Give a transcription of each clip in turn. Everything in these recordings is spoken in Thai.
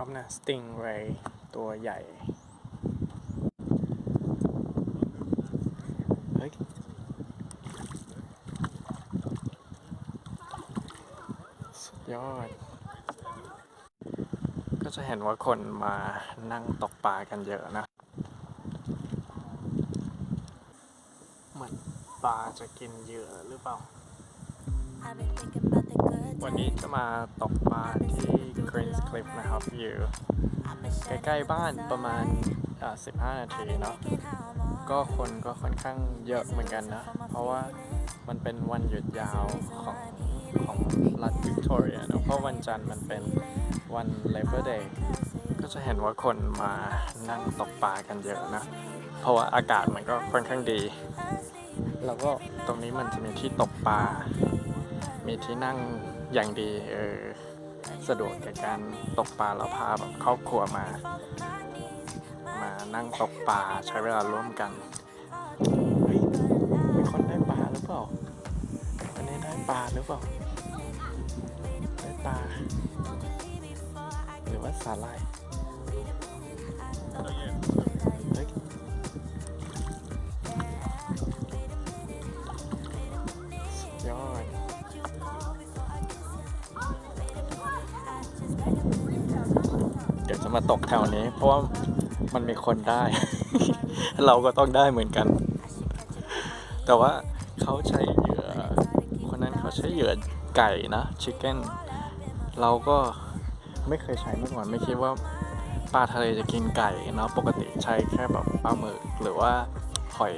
ครับนะ สติงเรย์ตัวใหญ่ เฮ้ย สุดยอด ก็จะเห็นว่าคนมานั่งตกปลากันเยอะนะ เหมือนปลาจะกินเหยื่อหรือเปล่า วันนี้จะมาตกปลาที่ Greens Cliff นะครับ อยู่ใกล้ๆบ้านประมาณ 15 นาทีเนาะ ก็คนก็ค่อนข้างเยอะเหมือนกันนะ เพราะว่ามันเป็นวันหยุดยาวของของรัฐวิกตอเรียเนอะเพราะวันจันทร์มันเป็นวัน Labor Day ก็จะเห็นว่าคนมานั่งตกปลากันเยอะนะ เพราะว่าอากาศมันก็ค่อนข้างดี แล้วก็ตรงนี้มันจะมีที่ตกปลามีที่นั่ง อย่างดีเออสะดวกแก่การตกปลาแล้วพาแบบครอบครัวมา มานั่งตกปลาใช้เวลาร่วมกันเฮ้ยมีคนได้ปลาหรือเปล่าวันนี้ได้ปลาหรือเปล่าได้ปลาหรือว่าสาหร่ายเฮ้ยสุดยอด จะมาตกแถวนี้ เพราะว่ามันมีคนได้ เราก็ต้องได้เหมือนกัน แต่ว่าเขาใช้เหยื่อ คนนั้นเขาใช้เหยื่อไก่นะชิคเก้นเราก็ไม่เคยใช้มาก่อนไม่คิดว่าปลาทะเลจะกินไก่เนาะปกติใช้แค่แบบปลาหมึกหรือว่าหอย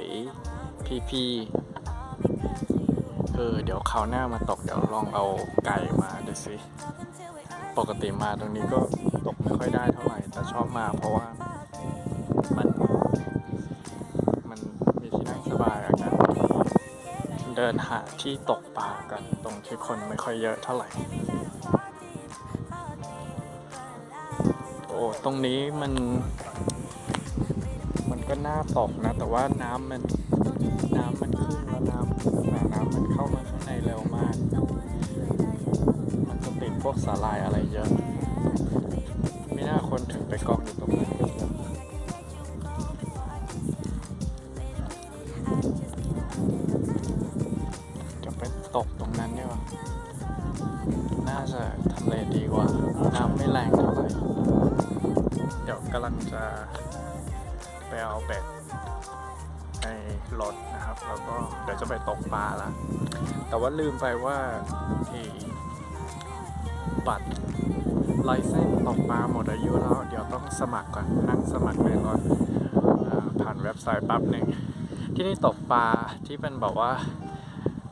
พีพีเออเดี๋ยวคราวหน้ามาตกเดี๋ยวลองเอาไก่มาดูสิ ปกติมาตรงนี้ก็ตกไม่ค่อยได้เท่าไหร่ แต่ชอบมาเพราะว่ามัน มันมีที่นั่งสบายอากาศเดินหาที่ตกปลากันตรงที่คนไม่ค่อยเยอะเท่าไหร่ โอ้ ตรงนี้มัน มันก็น่าตกนะ แต่ว่าน้ำมัน น้ำมันขึ้นแล้วน้ำน้ำ วกสาลายอะไรเยอะ ไม่น่าคนถึงไปกองอยู่ตรงนั้นเยอะเดี๋ยวไปตกตรงนั้นดีกว่า น่าจะทำเลดีกว่า น้ำไม่แรงเท่าไหร่ เดี๋ยวกำลังจะไปเอาเบ็ในรถนะครับ แล้วก็เดี๋ยวจะไปตกปลาละแต่ว่าลืมไปว่าไอ้ บัตรไลเซนส์ตกปลาหมดอายุแล้ว เดี๋ยวต้องสมัครก่อนนั่งสมัครในรถอ่าผ่านเว็บไซต์แป๊บหนึ่งที่นี่ตกปลาที่เป็นแบบว่า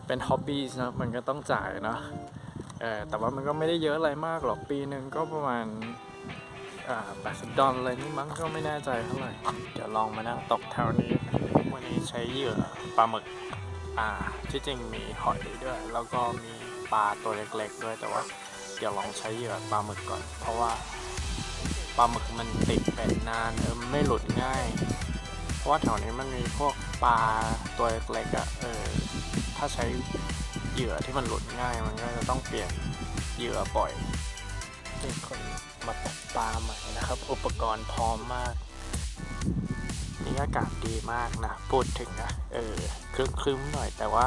เป็นฮ็อบบี้นะมันก็ต้องจ่ายเนาะแต่ว่ามันก็ไม่ได้เยอะอะไรมากหรอกปีหนึ่งก็ประมาณอ่า80ดอลอะไรนี่มั้งก็ไม่แน่ใจเท่าไหร่เดี๋ยวลองมานั่งตกแถวนี้ วันนี้ใช้เหยื่อปลาหมึกอ่าที่จริงมีหอยด้วย แล้วก็มีปลาตัวเล็กๆด้วยแต่ว่า เดี๋ยวลองใช้เหยื่อปลาหมึกก่อน เพราะว่าปลาหมึกมันติดเป็นนานเออไม่หลุดง่าย เพราะว่าแถวนี้มันมีพวกปลาตัวเล็กอะเออถ้าใช้เหยื่อที่มันหลุดง่าย มันก็จะต้องเปลี่ยนเหยื่อบ่อยมีคนมาตกปลาใหม่นะครับ อุปกรณ์พร้อมมาก นี่อากาศดีมากนะ พูดถึงนะเออครึ้มครึ้มๆหน่อยแต่ว่า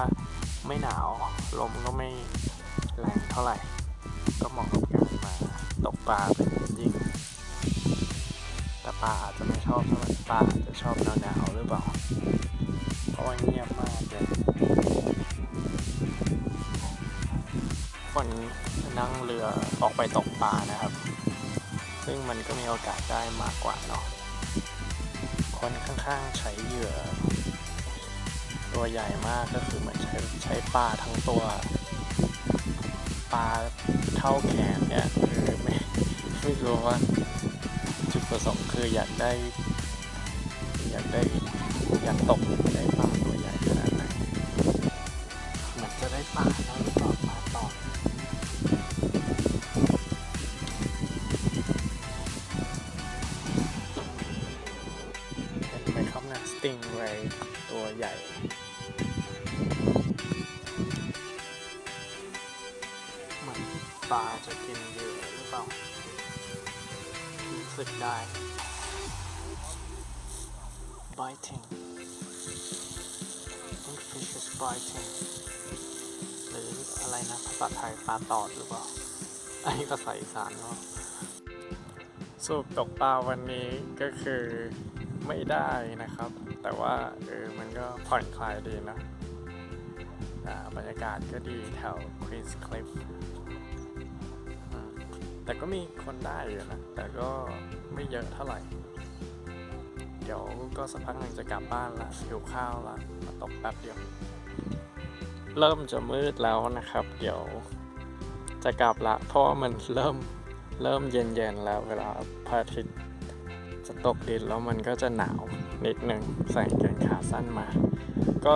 ไม่หนาว ลมก็ไม่แรงเท่าไหร่ ก็เหมาะกับการมาตกปลาเป็นอย่างยิ่ง แต่ปลาอาจจะไม่ชอบเท่าไหร่ปลาอาจจะชอบหนาวๆหรือเปล่า เพราะว่าเงียบมากเลยคนนั่งเรือออกไปตกปลานะครับ ซึ่งมันก็มีโอกาสได้มากกว่าเนาะ คนข้างๆใช้เหยื่อ ตัวใหญ่มากก็คือเหมือนใช้ใช้ปลาทั้งตัว ปลาเท่าแขนเนี่ยคือไม่ไม่รู้ว่าจุดประสงค์คืออยากได้ อยากได้อยากตกได้ปลาตัวใหญ่ขนาดไหนเหมือนจะได้ปลาแล้วหรือเปล่าปลาตอเห็นไหมครับนะสติงเรย์ตัวใหญ่ ปลาจะกินเยื่อหรือเปล่าสึกได้ biting I think fish is biting หรืออะไรนะภาษาไทยปลาตอดหรือเปล่า อันนี้ภาษาอีสานเนาะสูบตกปลาวันนี้ก็คือไม่ได้นะครับ แต่ว่าเออมันก็ผ่อนคลายดีนะอ่าบรรยากาศก็ดีแถว Queen's Cliff แต่ก็มีคนได้อยู่นะ แต่ก็ไม่เยอะเท่าไหร่ เดี๋ยวก็สักพักหนึ่งจะกลับบ้านละหิวข้าวละมาตกแป๊บเดียว เริ่มจะมืดแล้วนะครับ เดี๋ยวจะกลับละเพราะมันเริ่มเริ่มเย็นๆแล้วเวลาพระอาทิตย์จะตกดินแล้วมันก็จะหนาวนิดหนึ่งใส่กางเกงขาสั้นมา ก็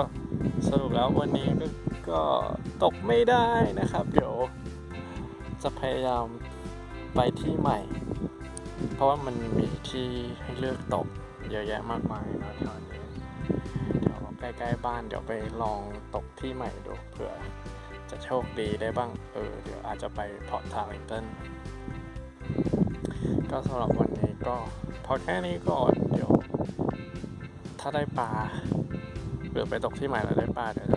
สรุปแล้ววันนี้ก็ก็ตกไม่ได้นะครับ เดี๋ยวจะพยายาม ไปที่ใหม่ เพราะว่ามันมีที่ให้เลือกตกเยอะแยะมากมายนะแถวนี้เดี๋ยวใกล้ๆบ้านเดี๋ยวไปลองตกที่ใหม่ดูเผื่อจะโชคดีได้บ้าง เออ เดี๋ยวอาจจะไปพอร์ตทาริงตันก็สำหรับวันนี้ก็พอแค่นี้ก่อนเดี๋ยว ถ้าได้ปลาหรือไปตกที่ใหม่แล้วได้ปลาเดี๋ยว